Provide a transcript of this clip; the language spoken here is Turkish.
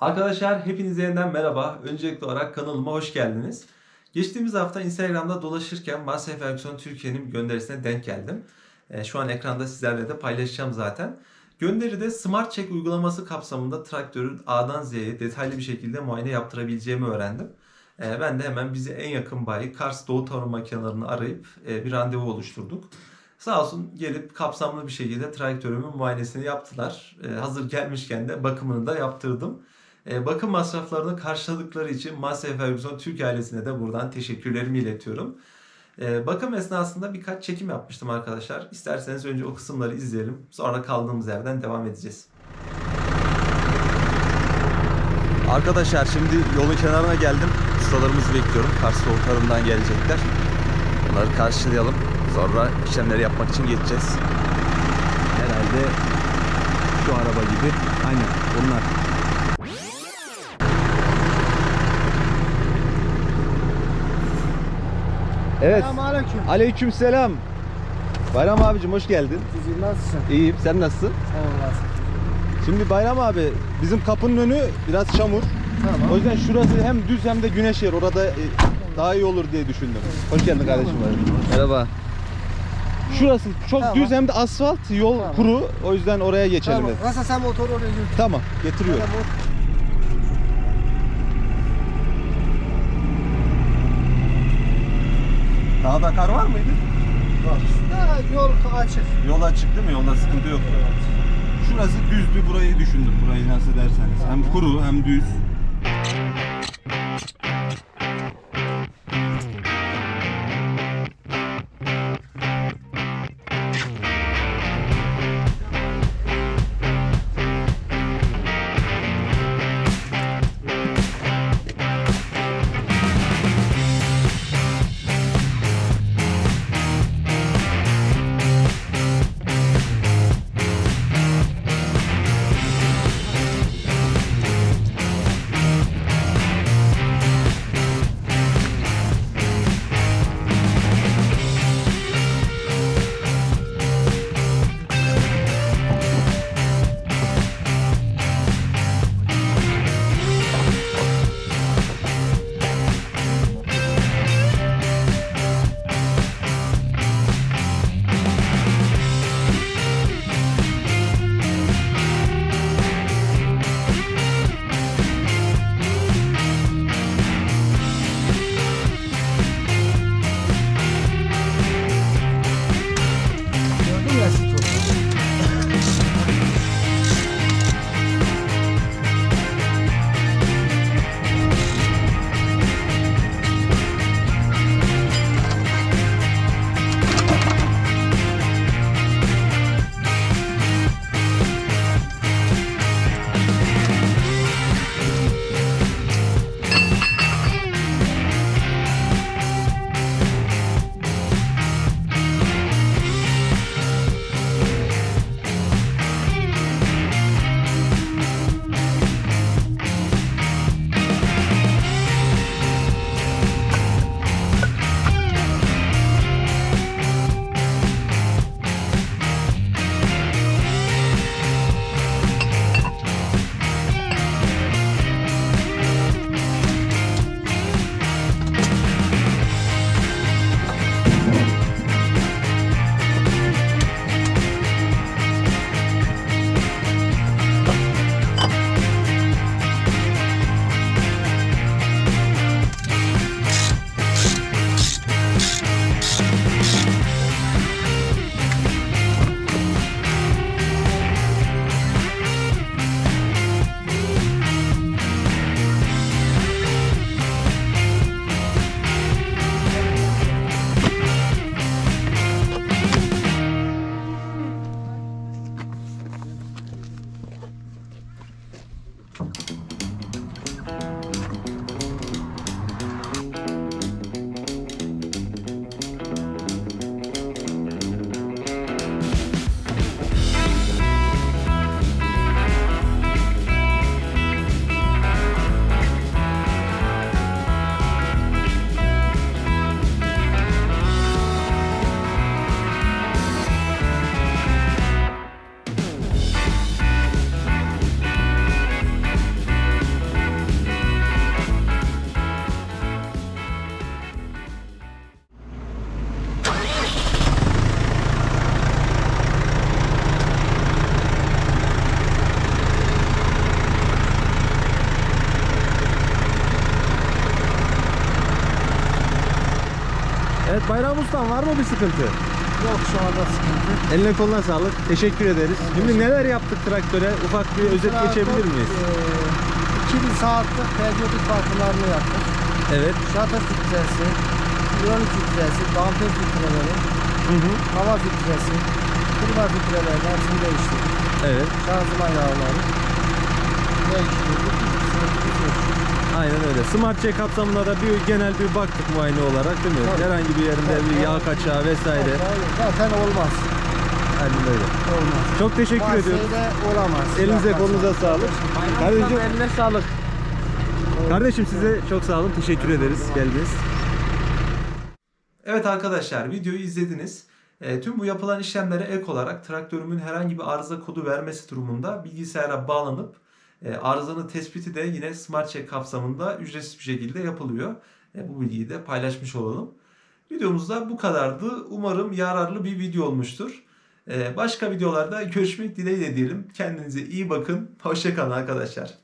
Arkadaşlar hepinize yeniden merhaba. Öncelikli olarak kanalıma hoş geldiniz. Geçtiğimiz hafta Instagram'da dolaşırken Massey Ferguson Türkiye'nin gönderisine denk geldim. E, şu an ekranda sizlerle de paylaşacağım zaten. Gönderide Smart Check uygulaması kapsamında traktörün A'dan Z'ye detaylı bir şekilde muayene yaptırabileceğimi öğrendim. E, ben de hemen bize en yakın bayi Kars Doğu Tarım Makinelerini arayıp e, bir randevu oluşturduk. Sağ olsun gelip kapsamlı bir şekilde traktörümün muayenesini yaptılar. E, hazır gelmişken de bakımını da yaptırdım. E, bakım masraflarını karşıladıkları için Massey Ferguson Türk ailesine de buradan teşekkürlerimi iletiyorum. E, bakım esnasında birkaç çekim yapmıştım arkadaşlar. İsterseniz önce o kısımları izleyelim. Sonra kaldığımız yerden devam edeceğiz. Arkadaşlar şimdi yolun kenarına geldim. Ustalarımızı bekliyorum. Kars Tarım'dan gelecekler. Onları karşılayalım. Sonra işlemleri yapmak için geçeceğiz. Herhalde şu araba gibi. Aynen bunlar. Evet. Selamünaleyküm. Aleyküm selam. Bayram abicim hoş geldin. Sizi nasılsın? İyiyim. Sen nasılsın? Sağ olasın. Şimdi Bayram abi bizim kapının önü biraz çamur. Tamam. O yüzden şurası hem düz hem de güneş yer. Orada e, daha iyi olur diye düşündüm. Hoş geldin kardeşim. Merhaba. Şurası çok Tamam. düz hem de asfalt, yol Tamam. kuru. O yüzden oraya geçelim. Tamam. dedim. Nasıl sen motoru oraya götür. Tamam, getiriyorum. Tamam. Dağda kar var mıydı? Ha, yol açık. Yol açık değil mi? Yolda sıkıntı yok. Şurası düzdü. Burayı düşündüm. Burayı nasıl derseniz. Hem kuru hem düz. Bayram Ustam var mı bir sıkıntı? Yok şu anda sıkıntı. Eline koluna sağlık. Teşekkür ederiz. Şimdi neler yaptık traktöre? Ufak bir özet Traktör, geçebilir miyiz? eee, 2000 saatlik periyodik bakımlarını yaptık. Evet. Şatır filtresi, iyonik filtresi, damper filtreleri, Hı hı. hava filtresi, klima filtrelerini hepsini değiştirdik. Evet. Şanzıman yağları değiştirdik. Aynen öyle. Smart Check kapsamında da bir genel bir baktık muayene olarak değil mi? Tabii. Herhangi bir yerinde bir yağ kaçağı vesaire. Zaten olmaz. Aynen öyle. Olmaz. Çok teşekkür ediyorum. Mahseyde olamaz. Elinize Yapmaz. kolunuza sağlık. Kardeşim, eline sağlık. kardeşim size çok sağ olun. Teşekkür ederiz geldiniz. Evet arkadaşlar videoyu izlediniz. E, tüm bu yapılan işlemlere ek olarak traktörümün herhangi bir arıza kodu vermesi durumunda bilgisayara bağlanıp arızanın tespiti de yine Smart Check kapsamında ücretsiz bir şekilde yapılıyor. E, bu bilgiyi de paylaşmış olalım. Videomuzda bu kadardı. Umarım yararlı bir video olmuştur. E, başka videolarda görüşmek dileğiyle diyelim. Kendinize iyi bakın. Hoşçakalın arkadaşlar.